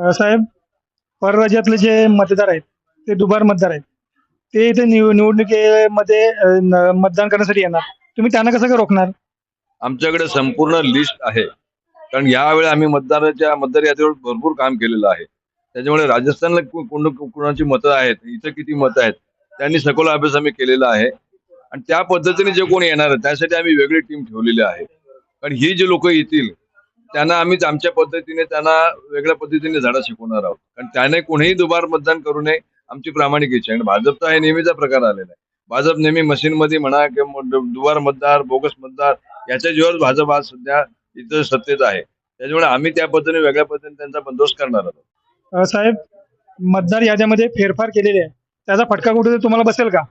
साहेब परराज्यातले जे मतदार आहेत ते दुबार मतदार आहेत. ते इथे निव निवडणुकीमध्ये अ, मतदान करण्यासाठी येणार. तुम्ही त्यांना कसं काय रोखणार? आमच्याकडे संपूर्ण लिस्ट आहे. कारण यावेळी आम्ही मतदाराच्या मतदार यादीवर भरपूर काम केलेलं आहे. त्याच्यामुळे राजस्थानला कु- कोण कुणाची मतं आहेत इथं किती मतं आहेत त्यांनी सखोल अभ्यास आम्ही केलेला आहे. आणि त्या पद्धतीने जे कोणी येणार आहे त्यासाठी आम्ही वेगळी टीम ठेवलेली आहे. कारण ही जी लोक येतील त्यांना आम्ही आमच्या पद्धतीने त्यांना वेगळ्या पद्धतीने झाडा शिकवणार आहोत. कारण त्याने कोणीही दुबार मतदान करू नये आमची प्रामाणिक इच्छा आणि भाजपचा हे नेहमीचा प्रकार आलेला आहे. भाजप नेहमी मशीनमध्ये म्हणा किंवा दुबार मतदार बोगस मतदार याच्या जीवावर भाजप आज सध्या इथं सत्तेत आहे. त्याच्यामुळे आम्ही त्या पद्धतीने वेगळ्या पद्धतीने त्यांचा बंदोबस्त करणार आहोत. साहेब मतदार याद्यामध्ये फेरफार केलेले आहे. त्याचा फटका कुठे तुम्हाला बसेल का?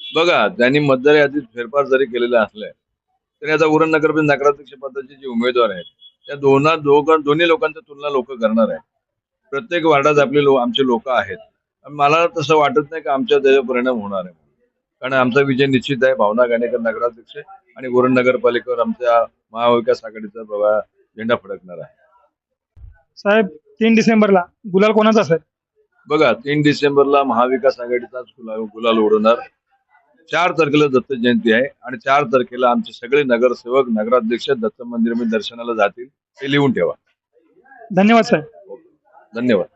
बघा त्यांनी मतदार यादीत फेरफार जरी केलेले असले तरी आता उरण नगर नगराध्यक्ष पदाचे जे उमेदवार आहेत त्या दोना दोघ दोन्ही लोकांच्या तुलना लोक करणार आहेत. प्रत्येक वार्डात आपले लोक आमचे लोक आहेत. मला तसं वाटत नाही की आमच्या त्याचा परिणाम होणार आहे. कारण आमचा विजय निश्चित आहे. भावना गाणेकर नगराध्यक्ष आणि उरण नगरपालिकेवर आमच्या महाविकास आघाडीचा झेंडा फडकणार आहे. साहेब तीन डिसेंबरला गुलाल कोणाचा असेल? बघा तीन डिसेंबरला महाविकास आघाडीचाच गुलाल गुलाल उडवणार चार तारखेला दत्त जयंती आहे आणि चार तारखेला आमचे सगळे नगरसेवक नगराध्यक्ष दत्त मंदिर दर्शनाला जातील हे लिहून ठेवा. धन्यवाद साहेब धन्यवाद.